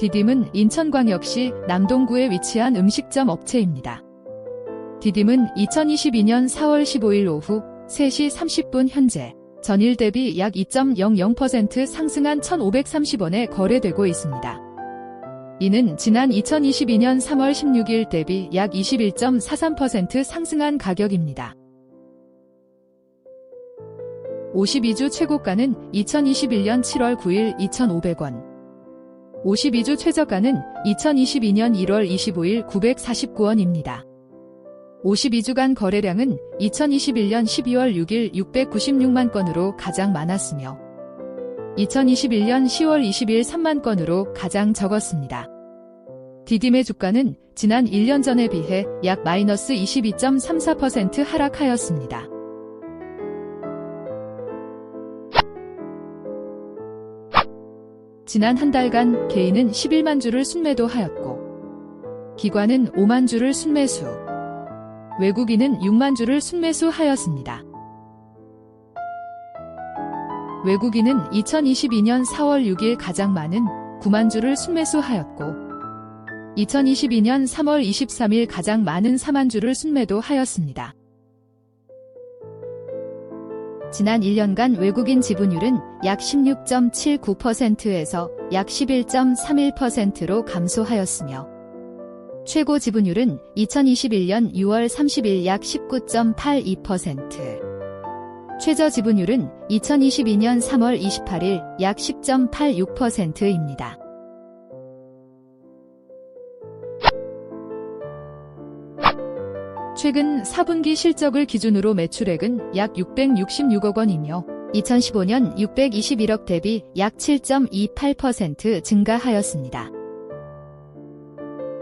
디딤은 인천광역시 남동구에 위치한 음식점 업체입니다. 디딤은 2022년 4월 15일 오후 3시 30분 현재 전일 대비 약 2.00% 상승한 1,530원에 거래되고 있습니다. 이는 지난 2022년 3월 16일 대비 약 21.43% 상승한 가격입니다. 52주 최고가는 2021년 7월 9일 2,500원. 52주 최저가는 2022년 1월 25일 949원입니다. 52주간 거래량은 2021년 12월 6일 696만 건으로 가장 많았으며 2021년 10월 20일 3만 건으로 가장 적었습니다. 디딤의 주가는 지난 1년 전에 비해 약 마이너스 22.34% 하락하였습니다. 지난 한 달간 개인은 11만 주를 순매도하였고 기관은 5만 주를 순매수, 외국인은 6만 주를 순매수하였습니다. 외국인은 2022년 4월 6일 가장 많은 9만 주를 순매수하였고 2022년 3월 23일 가장 많은 4만 주를 순매도하였습니다. 지난 1년간 외국인 지분율은 약 16.79%에서 약 11.31%로 감소하였으며 최고 지분율은 2021년 6월 30일 약 19.82%, 최저 지분율은 2022년 3월 28일 약 10.86%입니다. 최근 4분기 실적을 기준으로 매출액은 약 666억 원이며 2015년 621억 대비 약 7.28% 증가하였습니다.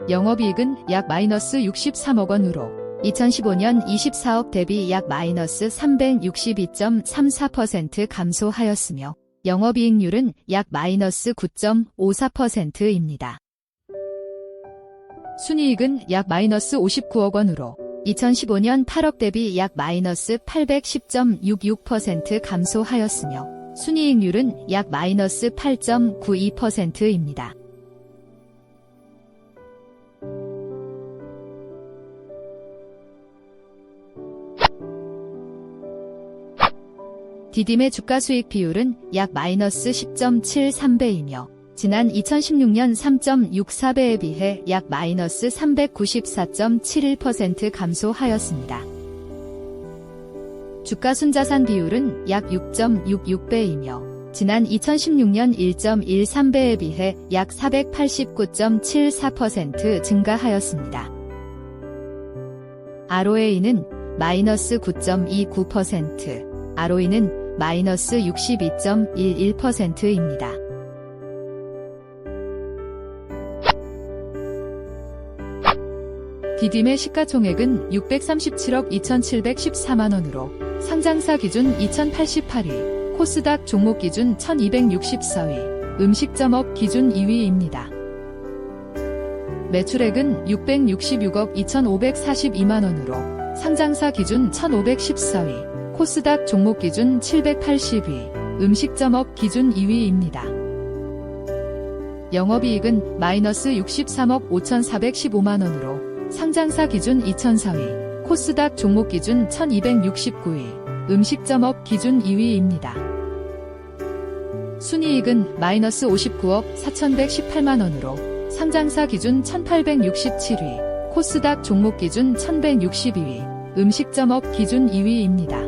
영업이익은 약 마이너스 63억 원으로 2015년 24억 대비 약 마이너스 362.34% 감소하였으며 영업이익률은 약 마이너스 9.54%입니다. 순이익은 약 마이너스 59억 원으로 2015년 8억 대비 약 마이너스 810.66% 감소하였으며 순이익률은 약 마이너스 8.92%입니다. 디딤의 주가 수익 비율은 약 마이너스 10.73배이며 지난 2016년 3.64배에 비해 약 마이너스 394.71% 감소하였습니다. 주가 순자산 비율은 약 6.66배이며 지난 2016년 1.13배에 비해 약 489.74% 증가하였습니다. ROA는 마이너스 9.29%, ROE는 마이너스 62.11%입니다. 디딤의 시가총액은 637억 2,714만원으로 상장사 기준 2,088위, 코스닥 종목 기준 1,264위, 음식점업 기준 2위입니다. 매출액은 666억 2,542만원으로 상장사 기준 1,514위, 코스닥 종목 기준 780위, 음식점업 기준 2위입니다. 영업이익은 마이너스 63억 5,415만원으로 상장사 기준 2004위, 코스닥 종목 기준 1269위, 음식점업 기준 2위입니다. 순이익은 마이너스 59억 4,118만원으로 상장사 기준 1867위, 코스닥 종목 기준 1162위, 음식점업 기준 2위입니다.